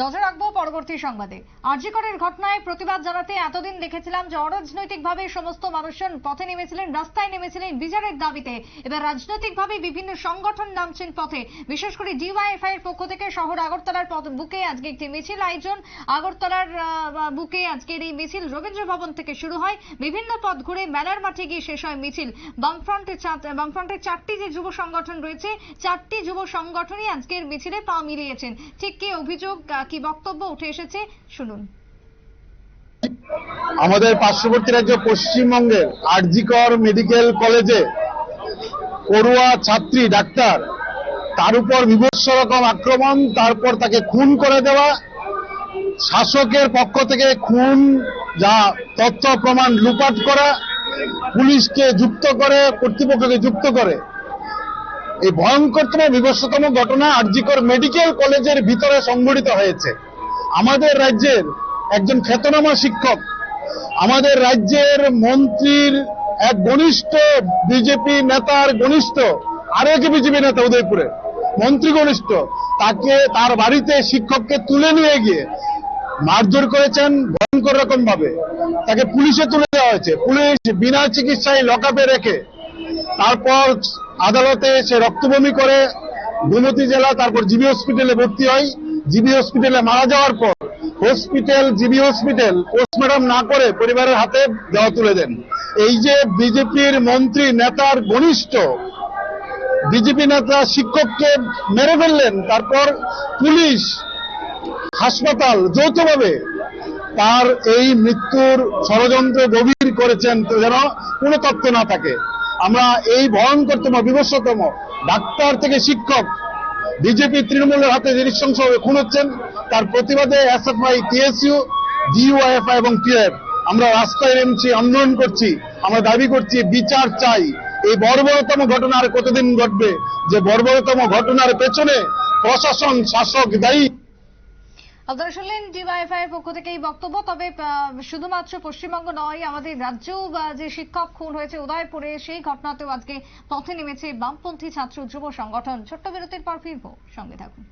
নজর রাখব পরবর্তী সংবাদে। আরজিকরের ঘটনায় প্রতিবাদ জানাতে এতদিন দেখেছিলাম যে অরাজনৈতিকভাবে সমস্ত মানুষজন পথে নেমেছিলেন, রাস্তায় নেমেছিলেন বিচারের দাবিতে। এবার রাজনৈতিকভাবে বিভিন্ন সংগঠন নামছেন পথে। বিশেষ করে ডিওয়াইএফআই এর পক্ষ থেকে শহর আগরতলার বুকে আজকে একটি মিছিল আয়োজন। আগরতলার বুকে আজকের এই মিছিল রবীন্দ্র ভবন থেকে শুরু হয়। বিভিন্ন পথ ঘুরে মেলার মাঠে গিয়ে শেষ হয় মিছিল। বামফ্রন্টের বামফ্রন্টের চারটি যে যুব সংগঠন রয়েছে, চারটি যুব সংগঠনই আজকের মিছিলে পা মিলিয়েছেন। ঠিক কি অভিযোগ? কি বক্তব্য উঠে এসেছে, শুনুন। আমাদের পার্শ্ববর্তী রাজ্য পশ্চিমবঙ্গের আরজিকর মেডিকেল কলেজে পড়ুয়া ছাত্রী, ডাক্তার, তার উপর বিভৎস রকম আক্রমণ, তারপর তাকে খুন করে দেওয়া, শাসকের পক্ষ থেকে খুন, যা তথ্য, প্রমাণ লুপাট করা, পুলিশকে যুক্ত করে, কর্তৃপক্ষকে যুক্ত করে। এই ভয়ঙ্করতম বিভৎসতম ঘটনা আরজিকর মেডিকেল কলেজের ভিতরে সংঘটিত হয়েছে। আমাদের রাজ্যের একজন খ্যাতনামা শিক্ষক, আমাদের রাজ্যের মন্ত্রীর এক ঘনিষ্ঠ বিজেপি নেতার ঘনিষ্ঠ আর এক বিজেপি নেতা উদয়পুরে, মন্ত্রী ঘনিষ্ঠ, তাকে তার বাড়িতে শিক্ষককে তুলে নিয়ে গিয়ে মারধর করেছেন ভয়ঙ্কর রকম ভাবে তাকে পুলিশে তুলে দেওয়া হয়েছে। পুলিশ বিনা চিকিৎসায় লকআপে রেখে তারপর আদালতে সে রক্তবমি করে গোমতী জেলা, তারপর জিবি হসপিটালে ভর্তি হয়। জিবি হসপিটালে মারা যাওয়ার পর হসপিটাল, জিবি হসপিটাল পোস্টমর্টম না করে পরিবারের হাতে দেওয়া তুলে দেন। এই যে বিজেপির মন্ত্রী, নেতার ঘনিষ্ঠ বিজেপি নেতা, শিক্ষককে মেরে ফেললেন, তারপর পুলিশ, হাসপাতাল যৌথভাবে তার এই মৃত্যুর ষড়যন্ত্র গভীর করেছেন, যেন কোনো তথ্য না থাকে। আমরা এই ভয়ঙ্করতম বিভৎসতম ডাক্তার থেকে শিক্ষক বিজেপি তৃণমূলের হাতে নৃশংসভাবে খুন হচ্ছেন, তার প্রতিবাদে এসএফআই টিএসইউ ডিইউআইএফআই এবং টিএফ আমরা রাস্তায় নেমছি, আন্দোলন করছি, আমরা দাবি করছি, বিচার চাই। এই বর্বরতম ঘটনা আর কতদিন ঘটবে? যে বর্বরতম ঘটনার পেছনে প্রশাসন, শাসক, দায়ী আপনারা শুনলেন ডিওয়াইএফআই এর পক্ষ থেকে এই বক্তব্য। তবে শুধুমাত্র পশ্চিমবঙ্গ নয়, আমাদের রাজ্য যে শিক্ষক খুন হয়েছে উদয়পুরে, সেই ঘটনাতেও আজকে পথে নেমেছে বামপন্থী ছাত্র যুব সংগঠন। ছোট্ট বিরতির পর ফিরবো। সঙ্গে থাকুন।